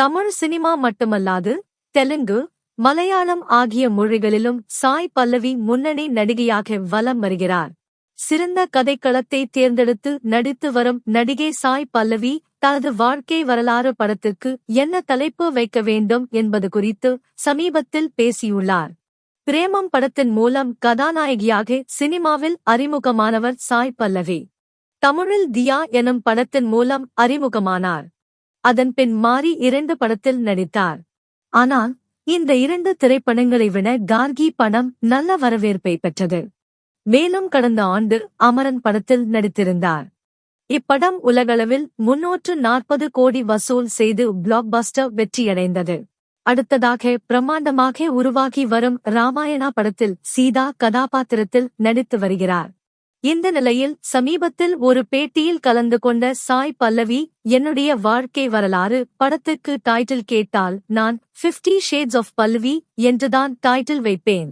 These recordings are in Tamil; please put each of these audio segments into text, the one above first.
தமிழ் சினிமா மட்டுமல்லாது தெலுங்கு மலையாளம் ஆகிய மொழிகளிலும் சாய் பல்லவி முன்னணி நடிகையாக வலம் வருகிறார். சிறந்த கதைக்களத்தை தேர்ந்தெடுத்து நடித்து வரும் நடிகை சாய் பல்லவி தனது வாழ்க்கை வரலாறு படத்திற்கு என்ன தலைப்பு வைக்க வேண்டும் என்பது குறித்து சமீபத்தில் பேசியுள்ளார். பிரேமம் படத்தின் மூலம் கதாநாயகியாக சினிமாவில் அறிமுகமானவர் சாய் பல்லவி. தமிழில் தியா எனும் படத்தின் மூலம் அறிமுகமானார். அதன் பின் மாறி இரண்டு படத்தில் நடித்தார். ஆனால் இந்த இரண்டு திரைப்படங்களை விட கார்கி படம் நல்ல வரவேற்பை பெற்றது. மேலும் கடந்த ஆண்டு அமரன் படத்தில் நடித்திருந்தார். இப்படம் உலகளவில் முன்னூற்று நாற்பது கோடி வசூல் செய்து பிளாக்பஸ்டர் வெற்றியடைந்தது. அடுத்ததாக பிரம்மாண்டமாக உருவாகி வரும் ராமாயணா படத்தில் சீதா கதாபாத்திரத்தில் நடித்து வருகிறார். இந்த நிலையில் சமீபத்தில் ஒரு பேட்டியில் கலந்து கொண்ட சாய் பல்லவி என்னுடைய வாழ்க்கை வரலாறு படத்துக்கு டைட்டில் கேட்டால் நான் 50 ஷேட்ஸ் ஆஃப் பல்லவி என்றுதான் டைட்டில் வைப்பேன்.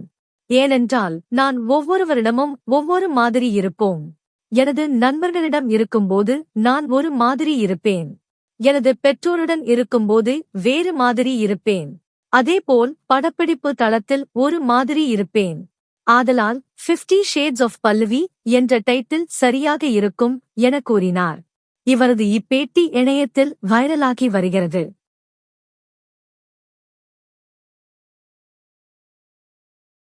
ஏனென்றால் நான் ஒவ்வொருவரிடமும் ஒவ்வொரு மாதிரி இருப்போம். எனது நண்பர்களிடம் இருக்கும்போது நான் ஒரு மாதிரி இருப்பேன். எனது பெற்றோருடன் இருக்கும்போது வேறு மாதிரி இருப்பேன். அதேபோல் படப்பிடிப்பு தளத்தில் ஒரு மாதிரி இருப்பேன். ஆதலால் 50 ஷேட்ஸ் ஆஃப் பல்லவி என்ற டைட்டில் சரியாக இருக்கும் என கூறினார். இவரது இப்பேட்டி இணையத்தில் வைரலாகி வருகிறது.